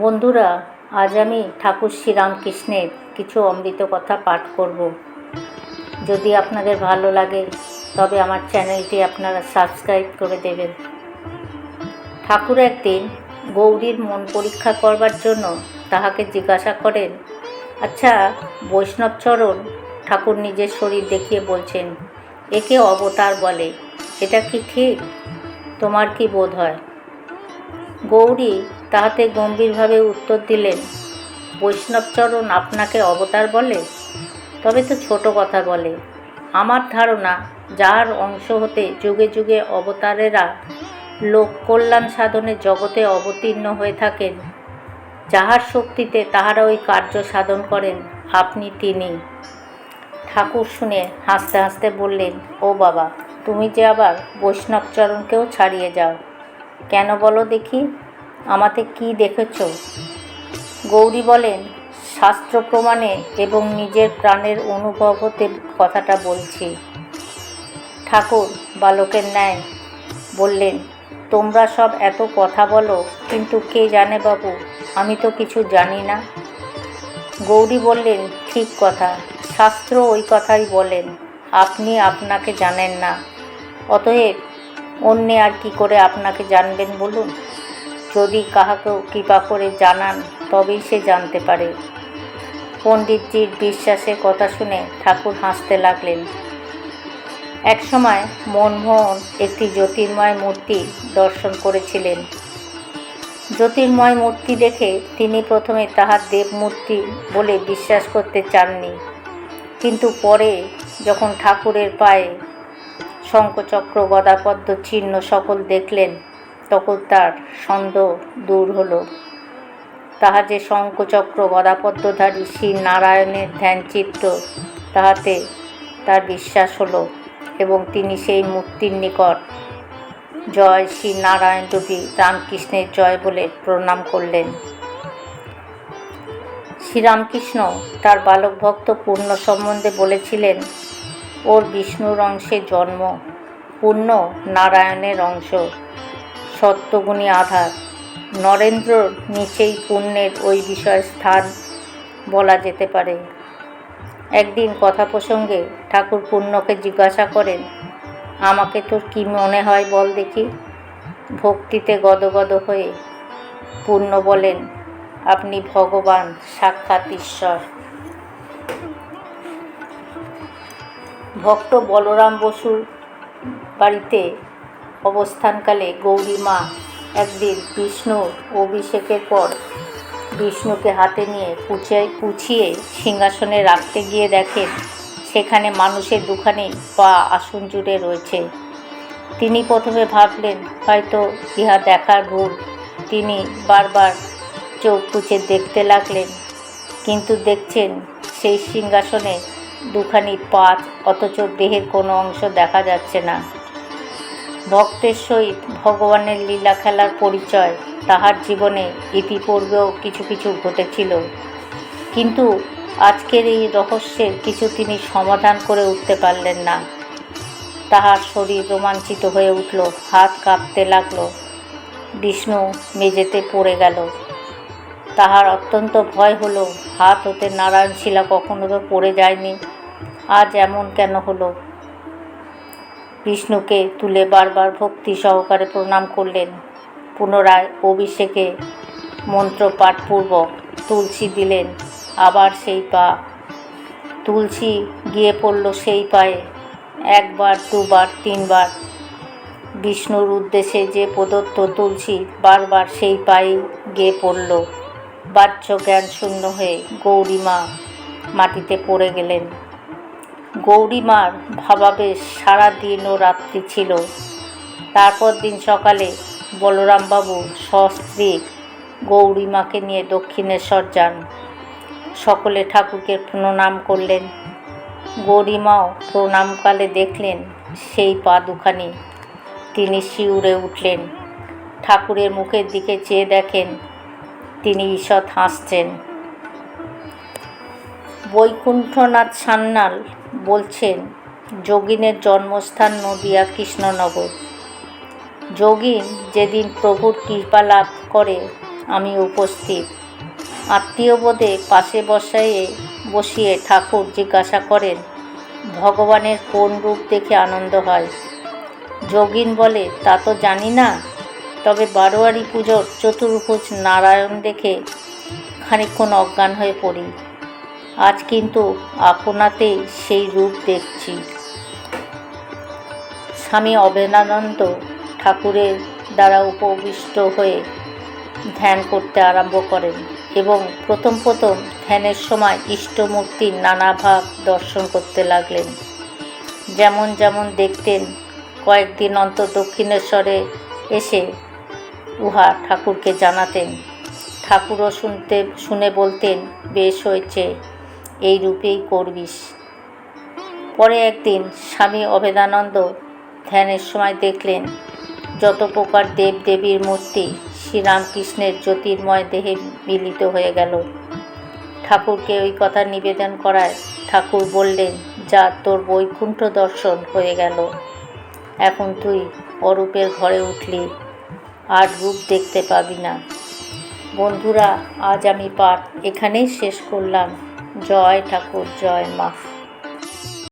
বন্ধুরা, আজ আমি ঠাকুর শ্রীরামকৃষ্ণের কিছু অমৃত কথা পাঠ করব। যদি আপনাদের ভালো লাগে, তবে আমার চ্যানেলটি আপনারা সাবস্ক্রাইব করে দেবেন। ঠাকুর একদিন গৌরীর মন পরীক্ষা করবার জন্য তাহাকে জিজ্ঞাসা করেন আচ্ছা বৈষ্ণবচরণ ঠাকুর নিজের শরীর দেখিয়ে বলছেন, একে অবতার বলে, এটা কি ঠিক? তোমার কি বোধ হয়? গৌরী তাহাতে গম্ভীরভাবে উত্তর দিলেন, বৈষ্ণবচরণ আপনাকে অবতার বলে? তবে তো ছোট কথা বলে। আমার ধারণা যার অংশ হতে যুগে যুগে অবতারেরা লোক কল্যাণ সাধনে জগতে অবতীর্ণ হয়ে থাকেন, যাহার শক্তিতে তাহারা ওই কার্য সাধন করেন আপনি তিনি। ঠাকুর শুনে হাসতে হাসতে বললেন, ও বাবা, তুমি যে আবার বৈষ্ণবচরণকেও ছাড়িয়ে যাও, কেন বলো দেখি? আমাতে কি দেখেছ? গৌরী বলেন, শাস্ত্র প্রমাণে এবং নিজের প্রাণের অনুভব হতে কথাটা বলছি। ঠাকুর, বালকের ন্যায় বললেন, তোমরা সব এত কথা বলো, কিন্তু কে জানে বাবু, আমি তো কিছু জানি না। গৌরী বললেন, ঠিক কথা, শাস্ত্র ওই কথাই বলেন, আপনি আপনাকে জানেন না। অতএব অন্যে আর কি করে আপনাকে জানবেন বলুন? যদি কাহাকেও কৃপা করে জানান, তবেই সে জানতে পারে। পণ্ডিতজির বিশ্বাসের কথা শুনে ঠাকুর হাসতে লাগলেন। একসময় মনমোহন একটি জ্যোতির্ময় মূর্তি দর্শন করেছিলেন। জ্যোতির্ময় মূর্তি দেখে তিনি প্রথমে তাহার দেবমূর্তি বলে বিশ্বাস করতে চাননি। কিন্তু পরে যখন ঠাকুরের পায়ে শঙ্খচক্র, গদাপদ্ম চিহ্ন সকল দেখলেন তখন তার সন্দেহ দূর হলো। তাহা যে শঙ্খচক্র গদাপদ্মধারী শ্রী, নারায়ণের ধ্যানচিত্র, তাহাতে তার বিশ্বাস হলো এবং তিনি সেই মূর্তির নিকট জয় শ্রী নারায়ণ রূপী রামকৃষ্ণের জয় বলে প্রণাম করলেন। শ্রীরামকৃষ্ণ তার বালক ভক্ত পূর্ণ সম্বন্ধে বলেছিলেন, ওর বিষ্ণুর অংশে জন্ম, পূর্ণ নারায়ণের অংশ। সত্যগুণী আধার। নরেন্দ্র নিচেই পুণ্যের ওই বিষয়ে স্থান বলা যেতে পারে। একদিন কথা প্রসঙ্গে ঠাকুর পুণ্যকে জিজ্ঞাসা করেন, আমাকে তোর কি মনে হয় বল দেখি? ভক্তিতে গদগদ হয়ে পূর্ণ বলেন, আপনি ভগবান, সাক্ষাৎ ঈশ্বর। ভক্ত বলরাম বসুর বাড়িতে অবস্থানকালে গৌরী মা একদিন বিষ্ণুর অভিষেকের পর বিষ্ণুকে হাতে নিয়ে পুছে, পুছিয়ে সিংহাসনে রাখতে গিয়ে দেখেন সেখানে মানুষের দুখানি পা আসন জুড়ে রয়েছে। তিনি প্রথমে ভাবলেন, হয়তো ইহা দেখার ভুল। তিনি বারবার চোখ কুচে দেখতে লাগলেন, কিন্তু দেখছেন সেই সিংহাসনে দুখানি পাত অথচ দেহের কোনো অংশ দেখা যাচ্ছে না। ভক্তের সহিত ভগবানের লীলা খেলার পরিচয় তাহার জীবনে ইতিপূর্বেও কিছু কিছু ঘটেছিল। কিন্তু আজকের এই রহস্যের কিছু তিনি সমাধান করে উঠতে পারলেন না। তাহার শরীর রোমাঞ্চিত হয়ে উঠল, হাত কাঁপতে লাগল। বিষ্ণু মেঝেতে পড়ে গেল। তাহার অত্যন্ত ভয় হলো, হাত হতে নারায়ণ শিলা কখনো তো পড়ে যায়নি। আজ এমন কেন হলো? বিষ্ণুকে তুলে বারবার ভক্তি সহকারে প্রণাম করলেন। পুনরায় অভিষেকে মন্ত্র পাঠপূর্বক তুলসী দিলেন। আবার সেই পা, তুলসী গিয়ে পড়ল সেই পায়ে। একবার, দুবার, তিনবার। বিষ্ণুর উদ্দেশ্যে যে প্রদত্ত তুলসী বারবার সেই পায়ে গিয়ে পড়ল। বাহ্য জ্ঞান শূন্য হয়ে গৌরীমা মাটিতে পড়ে গেলেন। গৌরীমার ভাবাবেশ সারা দিন ও রাত্রি ছিল। তারপর দিন সকালে বলরামবাবু সস্ত্রী গৌরীমাকে নিয়ে দক্ষিণেশ্বর যান। সকলে ঠাকুরকে প্রণাম করলেন। গৌরীমাও প্রণামকালে দেখলেন সেই পা দুখানি তিনি শিউরে উঠলেন। ঠাকুরের মুখের দিকে চেয়ে দেখেন তিনি ঈষৎ হাসছেন। বৈকুণ্ঠনাথ সান্যাল বলছেন, যোগিনের জন্মস্থান নদিয়া কৃষ্ণনগর। যোগিন যেদিন প্রভুর কৃপা লাভ করে, আমি উপস্থিত। আত্মীয় বোধে পাশে বসাইয়ে বসিয়ে ঠাকুর জিজ্ঞাসা করেন, ভগবানের কোন রূপ দেখে আনন্দ হয়? যোগিন বলে, তা তো জানি না। তবে বারোয়ারি পুজোর চতুর্ভুজ নারায়ণ দেখে খানিকক্ষণ অজ্ঞান হয়ে পড়ি। আজ কিন্তু আপনাতেই সেই রূপ দেখছি। স্বামী অভেদানন্দ ঠাকুরের দ্বারা উপবিষ্ট হয়ে ধ্যান করতে আরম্ভ করেন এবং প্রথম প্রথম ধ্যানের সময় ইষ্টমূর্তির নানা ভাব দর্শন করতে লাগলেন। যেমন যেমন দেখতেন, কয়েকদিন অন্তর দক্ষিণেশ্বরে এসে উহা ঠাকুরকে জানাতেন। ঠাকুরও শুনতে, শুনে বলতেন, বেশ হয়েছে। এই রূপেই করবিস। পরে একদিন স্বামী অভেদানন্দ ধ্যানের সময় দেখলেন, যত প্রকার দেব দেবীর মূর্তি শ্রীরামকৃষ্ণের জ্যোতির্ময় দেহে মিলিত হয়ে গেল। ঠাকুরকে ওই কথা নিবেদন করায় ঠাকুর বললেন, যা তোর বৈকুণ্ঠ দর্শন হয়ে গেল। এখন তুই অরূপের ঘরে উঠলি, আর রূপ দেখতে পাবি না। বন্ধুরা, আজ আমি পাঠ এখানেই শেষ করলাম। জয় ঠাকুর জয় মা।